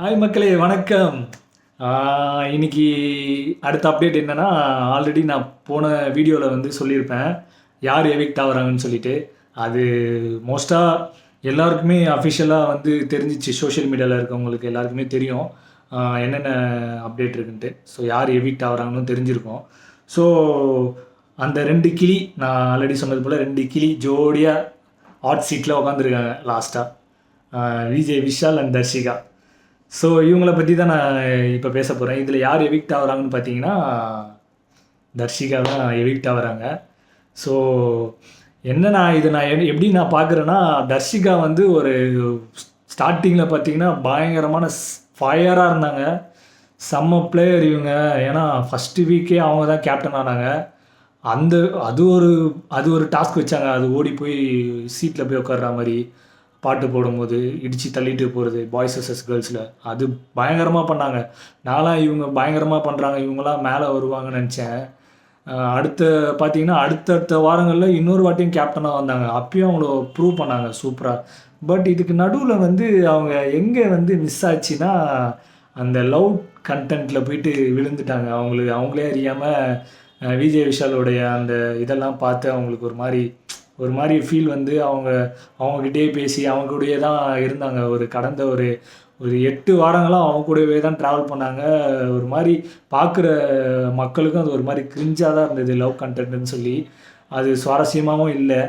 Hi மக்களே வணக்கம். இன்னைக்கு அடுத்த அப்டேட் என்னென்னா ஆல்ரெடி நான் போன வீடியோவில் வந்து சொல்லியிருப்பேன். யார் எவிக்ட் ஆகுறாங்கன்னு சொல்லிட்டு. அது மோஸ்ட்டாக எல்லாருக்குமே அஃபிஷியலாக வந்து தெரிஞ்சிச்சு. சோஷியல் மீடியாவில் இருக்கவங்களுக்கு எல்லாருக்குமே தெரியும். என்னென்ன அப்டேட் இருக்குன்ட்டு. ஸோ யார் எவிக்ட் ஆகிறாங்கன்னு தெரிஞ்சிருக்கோம். ஸோ அந்த ரெண்டு கிளி நான் ஆல்ரெடி சொன்னது போல் ரெண்டு கிளி ஜோடியாக ஹாட் சீட்டில் உட்காந்துருக்காங்க லாஸ்ட்டாக விஜய் விஷால் அண்ட் தர்ஷிகா. ஸோ இவங்கள பற்றி தான் நான் இப்போ பேச போகிறேன் இதில் யார் எவிக்ட் ஆகுறாங்கன்னு பார்த்தீங்கன்னா தர்ஷிகா தான் எவிக்ட் ஆகுறாங்க. ஸோ என்ன நான் இதை நான் எப்படி நான் பார்க்குறேன்னா தர்ஷிகா வந்து ஒரு ஸ்டார்டிங்கில் பார்த்தீங்கன்னா பயங்கரமான ஃபயராக இருந்தாங்க. செம்ம பிளேயர் இவங்க. ஏன்னா ஃபஸ்ட்டு வீக்கே அவங்க தான் கேப்டன் ஆனாங்க. அந்த அது ஒரு அது ஒரு டாஸ்க் வச்சாங்க. அது ஓடி போய் சீட்டில் போய் உட்கார்ற மாதிரி. பாட்டு போடும்போது இடித்து தள்ளிட்டு போகிறது பாய்ஸ் எஸ் கேர்ள்ஸில் அது பயங்கரமாக பண்ணாங்க. நான்லாம் இவங்க பயங்கரமாக பண்ணுறாங்க இவங்களாம் மேலே வருவாங்கன்னு நினச்சேன். அடுத்த பார்த்தீங்கன்னா அடுத்தடுத்த வாரங்களில் இன்னொரு வாட்டியும் கேப்டனாக வந்தாங்க. அப்பயும் அவங்கள ப்ரூவ் பண்ணாங்க சூப்பராக பட் இதுக்கு நடுவில் வந்து அவங்க எங்கே வந்து மிஸ் ஆச்சுன்னா அந்த லவ் கண்டென்ட்டில் போயிட்டு விழுந்துட்டாங்க. அவங்களுக்கு அவங்களே அறியாமல் விஜய் விஷாலோடைய அந்த இதெல்லாம் பார்த்து அவங்களுக்கு ஒரு மாதிரி ஒரு மாதிரி ஃபீல் வந்து அவங்க அவங்கக்கிட்டே பேசி அவங்க கூடயே தான் இருந்தாங்க. ஒரு கடந்த ஒரு ஒரு எட்டு வாரங்களாக அவங்க கூடவே தான் ட்ராவல் பண்ணாங்க. ஒரு மாதிரி பார்க்குற மக்களுக்கும் அது ஒரு மாதிரி கிரிஞ்சாக தான் இருந்தது லவ் கண்டென்ட்னு சொல்லி. அது சுவாரஸ்யமாகவும் இல்லை.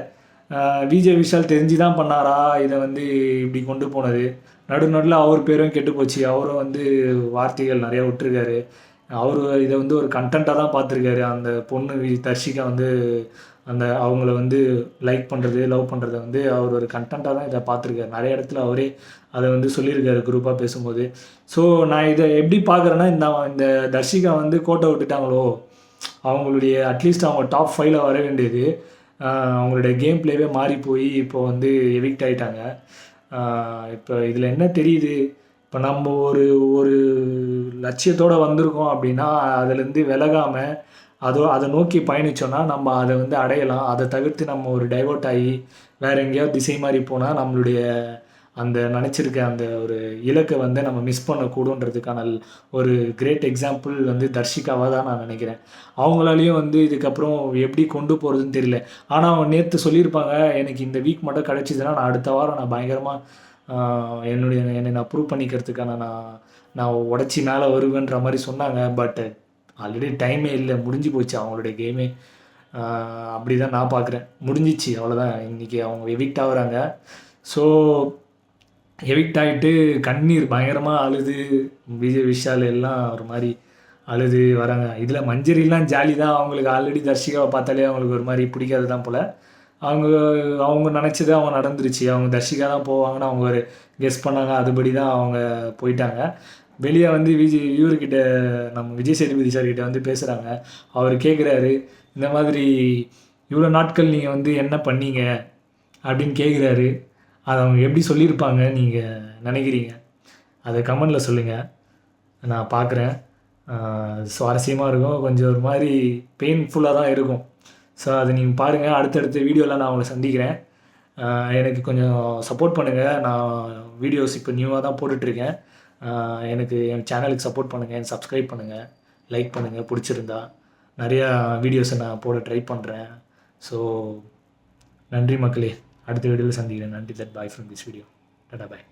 விஜய் விஷால் தெரிஞ்சு தான் பண்ணாரா? இதை வந்து இப்படி கொண்டு போனது. நடு அவர் பேரும் கெட்டு போச்சு அவரும் வந்து வார்த்தைகள் நிறையா விட்டுருக்காரு. அவர் இதை வந்து ஒரு கண்டென்ட்டாக தான் பார்த்துருக்காரு. அந்த பொண்ணு தர்ஷிகா வந்து அந்த அவங்கள வந்து லைக் பண்ணுறது லவ் பண்ணுறத வந்து அவர் ஒரு கண்டென்ட்டாக தான் இதை பார்த்துருக்காரு. நிறைய இடத்துல அவரே அதை வந்து சொல்லியிருக்காரு குரூப்பாக பேசும்போது. ஸோ நான் இதை எப்படி பார்க்குறேன்னா இந்த இந்த தர்ஷிகா வந்து கோட்டை விட்டுட்டாங்களோ அவங்களுடைய அட்லீஸ்ட் அவங்க டாப் ஃபைவ்ல வர வேண்டியது அவங்களுடைய கேம் பிளேவே மாறி போய் இப்போ வந்து எவிக்ட் ஆகிட்டாங்க இப்போ இதில் என்ன தெரியுது? இப்போ நம்ம ஒரு ஒரு லட்சியத்தோடு வந்திருக்கோம் அப்படின்னா அதுலேருந்து விலகாமல் அதோ அதை நோக்கி பயணிச்சோன்னா நம்ம அதை வந்து அடையலாம். அதை தவிர்த்து நம்ம ஒரு டைவர்ட் ஆகி வேறு எங்கேயாவது திசை மாறி போனால் நம்மளுடைய அந்த நினச்சிருக்க அந்த ஒரு இலக்கை வந்து நம்ம மிஸ் பண்ணக்கூடுன்றதுக்கான ஒரு கிரேட் எக்ஸாம்பிள் வந்து தர்ஷிகாவாக தான் நான் நினைக்கிறேன். அவங்களாலையும் வந்து இதுக்கப்புறம் எப்படி கொண்டு போகிறதுன்னு தெரியல. ஆனால் அவங்க நேற்று சொல்லியிருப்பாங்க எனக்கு இந்த வீக் மட்டும் கிடச்சிதுன்னா நான் அடுத்த வாரம் நான் பயங்கரமாக என்னுடைய என்னை நான் ப்ரூவ் பண்ணிக்கிறதுக்கான நான் நான் உடச்சி மேலே வருவேன்ற மாதிரி சொன்னாங்க பட் ஆல்ரெடி டைமே இல்லை முடிஞ்சு போச்சு அவங்களுடைய கேமே அப்படி தான் நான் பார்க்குறேன் முடிஞ்சிச்சு அவ்வளோதான் இன்றைக்கி அவங்க எவிக்ட் ஆகுறாங்க. ஸோ எவிக்ட் ஆகிட்டு கண்ணீர் பயங்கரமாக அழுது. விஜய் விஷால் எல்லாம் ஒரு மாதிரி அழுது வராங்க. இதில் மஞ்சரிலாம் ஜாலி தான். அவங்களுக்கு ஆல்ரெடி தர்ஷிகாவை பார்த்தாலே அவங்களுக்கு ஒரு மாதிரி பிடிக்காது தான் போல். அவங்க அவங்க நினச்சது அவங்க நடந்துருச்சு. அவங்க தர்ஷிகா தான் போவாங்கன்னு அவங்க ஒரு கெஸ் பண்ணாங்க. அதுபடி தான் அவங்க போயிட்டாங்க. வெளியே வந்து விஜய் இவர்கிட்ட நம்ம விஜய் சேதுபதி சார்கிட்ட வந்து பேசுகிறாங்க அவர் கேட்குறாரு இந்த மாதிரி இவ்வளோ நாட்கள் நீங்கள் வந்து என்ன பண்ணீங்க? அப்படின்னு கேட்குறாரு அதை அவங்க எப்படி சொல்லியிருப்பாங்க நீங்கள் நினைக்கிறீங்க? அதை கமெண்டில் சொல்லுங்கள் நான் பார்க்குறேன் சுவாரஸ்யமாக இருக்கும். கொஞ்சம் ஒரு மாதிரி பெயின்ஃபுல்லாக தான் இருக்கும். ஸோ அதை நீங்கள் பாருங்கள் அடுத்தடுத்த வீடியோவில் நான் உங்களை சந்திக்கிறேன். எனக்கு கொஞ்சம் சப்போர்ட் பண்ணுங்கள் நான் வீடியோஸ் இப்போ நியூவாக தான் போட்டுட்ருக்கேன். எனக்கு என் சேனலுக்கு சப்போர்ட் பண்ணுங்கள் என் சப்ஸ்கிரைப் பண்ணுங்கள் லைக் பண்ணுங்கள் பிடிச்சிருந்தா நிறையா வீடியோஸை நான் போட ட்ரை பண்ணுறேன் ஸோ நன்றி மக்களே. அடுத்த வீடியோவில் சந்திக்கிறேன். நன்றி. That bye from this video tata bye